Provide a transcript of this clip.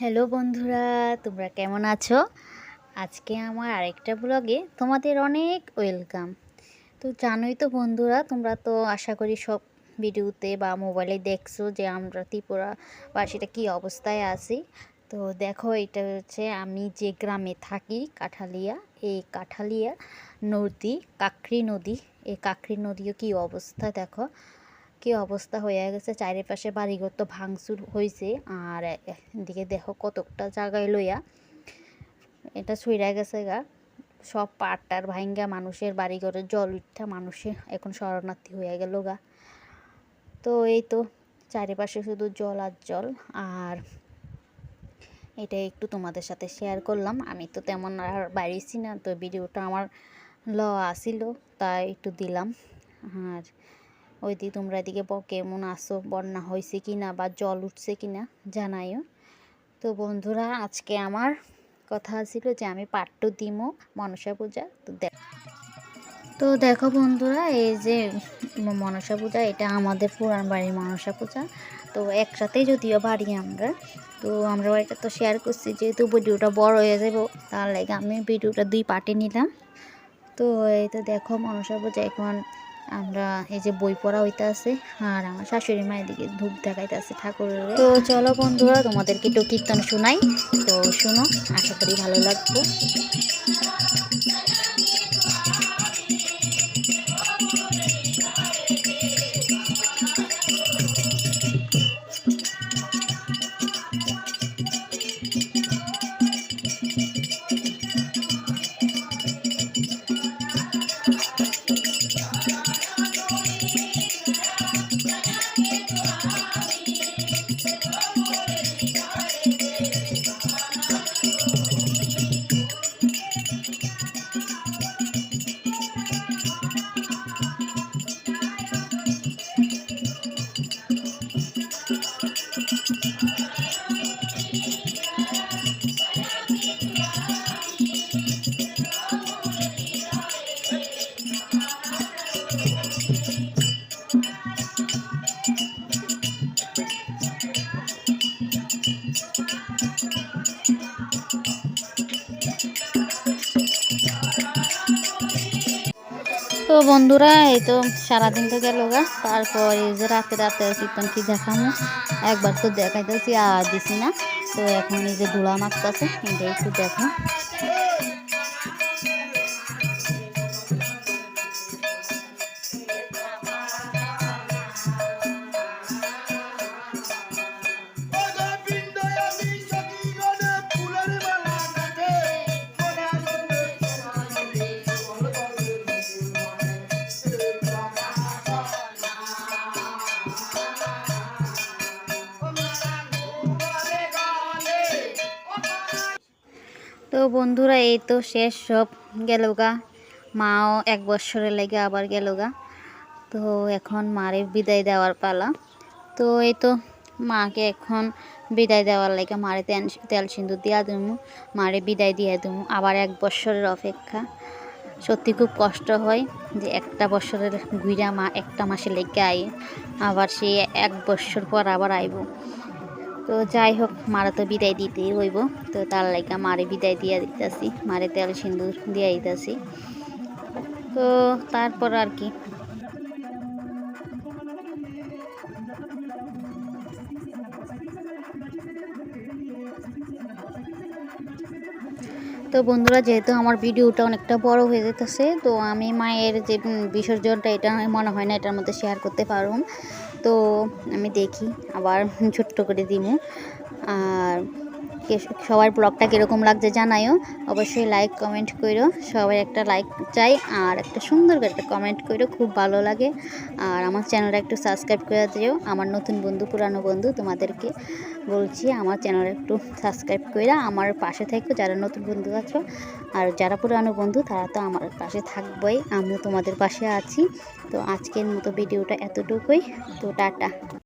Hello বন্ধুরা, তোমরা কেমন আছো? আজকে আমার আরেকটা ব্লগে তোমাদের অনেক ওয়েলকাম তো জানোই তো বন্ধুরা, তোমরা তো আশা করি সব ভিডিওতে বা মোবাইলে দেখছ যে আমরা ত্রিপুরা বাসীটা কী অবস্থায় আছি। তো দেখো, এটা হচ্ছে আমি যে গ্রামে থাকি, কাঠালিয়া, এই কাঠালিয়া নদী, কাকরি নদী। এই কাকরি নদীও কী অবস্থা দেখো? কি অবস্থা হয়ে গেছে? চারিপাশে বাড়িঘর তো ভাঙচুর হয়েছে আর এদিকে দেখো কতকটা জায়গায় লইয়া এটা ছুঁড়া গেছে গা। সব পাটটার ভাঙ্গা মানুষের বাড়িঘরের জল উঠা মানুষের এখন শরণার্থী হয়ে গেল গা। তো এই তো চারিপাশে শুধু জল আর জল। আর এটা একটু তোমাদের সাথে শেয়ার করলাম। আমি তো তেমন আর বাড়িছি না, তো ভিডিওটা আমার ল আসিল, তাই একটু দিলাম। আর ওই দিকে তোমরা এদিকে কেমন আসো বন্যা হয়েছে কি না বা জল উঠছে কি না জানাইও। তো বন্ধুরা, আজকে আমার কথা ছিল যে আমি পাট্টু দিমো মনসা পূজা। তো দেখ তো দেখো বন্ধুরা, এই যে মনসা পূজা, এটা আমাদের পুরান বাড়ির মনসা পূজা। তো একসাথেই যদিও বাড়ি আমরা, তো আমরা এটা তো শেয়ার করছি। যেহেতু ভিডিওটা বড় হয়ে যাব, তার লাগে আমি ভিডিওটা দুই পার্টে নিলাম। তো এই তো দেখো মনসা পূজা, এখন আমরা এই যে বই পড়া হইতে আছে আর আমার শাশুড়ি মায়ের দিকে ধূপ দেখাইতে আছে ঠাকুরের। তো চলো বন্ধুরা, তোমাদেরকে একটু কীর্তন শোনাই। তো শোনো, আশা করি ভালো লাগবে। তো বন্ধুরা, এই তো সারাদিন তো গেল গা। তারপর এই যে রাতে রাতে কীর্তন কি দেখামো? একবার তো দেখাইতেছি, আর দিছি না। তো এখন এই যে ধুলা মাখতেছে এটা একটু দেখো। তো বন্ধুরা, এই তো শেষ সব গেল গা। মাও এক বছরের লেগে আবার গেল গা। তো এখন মারে বিদায় দেওয়ার পালা। তো এই তো মাকে এখন বিদায় দেওয়ার লাগে মারে তেল তেল সিন্দুর দিয়া দেবো মারে বিদায় দিয়ে দেবো আবার এক বছরের অপেক্ষা। সত্যি খুব কষ্ট হয় যে একটা বছরের ঘুরা মা একটা মাসে লেগে আই আবার সে এক বছর পর আবার আইব। তো যাই হোক, মারা তো বিদায় দিতে হইব। তো তার লাইকা মারে বিদায় দিয়া দিতেছি, মারে তেল সিন্দুর দিয়া দিতেছি। তো তারপর আর কি। তো বন্ধুরা, যেহেতু আমার ভিডিওটা অনেকটা বড় হয়ে যেতেছে, তো আমি মায়ের যে বিসর্জনটা, এটা মনে হয় না এটার মধ্যে শেয়ার করতে পারুন তো আমি দেখি, আবার ছোট্ট করে দিব আর সবার ব্লগটা কীরকম লাগছে জানাইও অবশ্যই লাইক কমেন্ট করো সবাই একটা লাইক চাই আর একটা সুন্দর করে একটা কমেন্ট করো খুব ভালো লাগে। আর আমার চ্যানেলটা একটু সাবস্ক্রাইব করে দিও। আমার নতুন বন্ধু, পুরানো বন্ধু তোমাদেরকে বলছি, আমার চ্যানেলটা একটু সাবস্ক্রাইব করে আমার পাশে থাকো, যারা নতুন বন্ধু আছো। আর যারা পুরানো বন্ধু, তারা তো আমার পাশে থাকবোই, আমিও তোমাদের পাশে আছি। তো আজকের মতো ভিডিওটা এতটুকুই। তো টাটা।